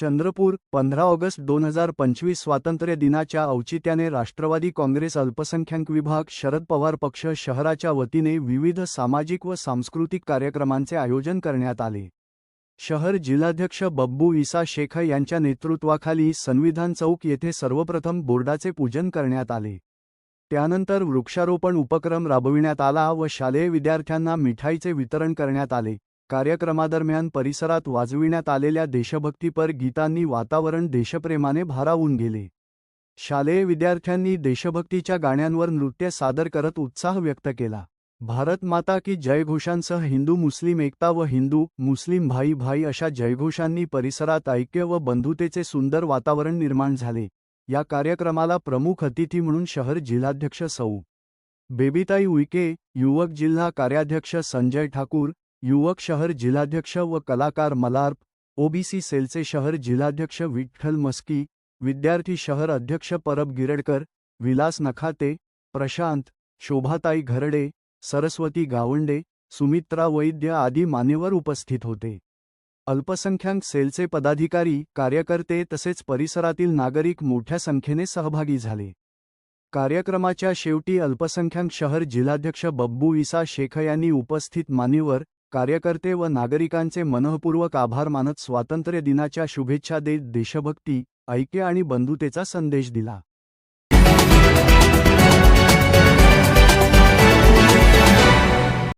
चंद्रपूर पंधरा ऑगस्ट दोन हजार पंचवीस स्वातंत्र्य दिनाच्या औचित्याने राष्ट्रवादी काँग्रेस अल्पसंख्याक विभाग शरद पवार पक्ष शहराच्या वतीने विविध सामाजिक व सांस्कृतिक कार्यक्रमांचे आयोजन करण्यात आले. शहर जिल्हाध्यक्ष बब्बू इसा शेख यांच्या नेतृत्वाखाली संविधान चौक येथे सर्वप्रथम बोर्डाचे पूजन करण्यात आले. त्यानंतर वृक्षारोपण उपक्रम राबविण्यात आला व शालेय विद्यार्थ्यांना मिठाईचे वितरण करण्यात आले. कार्यक्रमादरम्यान परिसरात वाजविण्यात आलेल्या देशभक्तीपर गीतांनी वातावरण देशप्रेमाने भारावून गेले. शालेय विद्यार्थ्यांनी देशभक्तीच्या गाण्यांवर नृत्य सादर करत उत्साह व्यक्त केला. भारत माता की जयघोषांसह हिंदू मुस्लिम एकता व हिंदू मुस्लिम भाई भाई अशा जयघोषांनी परिसरात ऐक्य व बंधुतेचे सुंदर वातावरण निर्माण झाले. या कार्यक्रमाला प्रमुख अतिथी म्हणून शहर जिल्हाध्यक्ष सौ. बेबीताई उईके युवक जिल्हा कार्याध्यक्ष संजय ठाकूर युवक शहर जिल्हाध्यक्ष व कलाकार मलार्प ओबीसी सेलचे शहर जिल्हाध्यक्ष विठ्ठल मस्की विद्यार्थी शहर अध्यक्ष परब गिरडकर विलास नखाते प्रशांत शोभाताई घरडे सरस्वती गावंडे सुमित्रा वैद्य आदी मान्यवर उपस्थित होते. अल्पसंख्याक सेलचे पदाधिकारी कार्यकर्ते तसेच परिसरातील नागरिक मोठ्या संख्येने सहभागी झाले. कार्यक्रमाच्या शेवटी अल्पसंख्याक शहर जिल्हाध्यक्ष बब्बू इसा शेख यांनी उपस्थित मान्यवर कार्यकर्ते व नागरिकांचे मनःपूर्वक आभार मानत स्वातंत्र्य दिनाच्या शुभेच्छा देत देशभक्ती ऐक्य आणि बंधुतेचा संदेश दिला.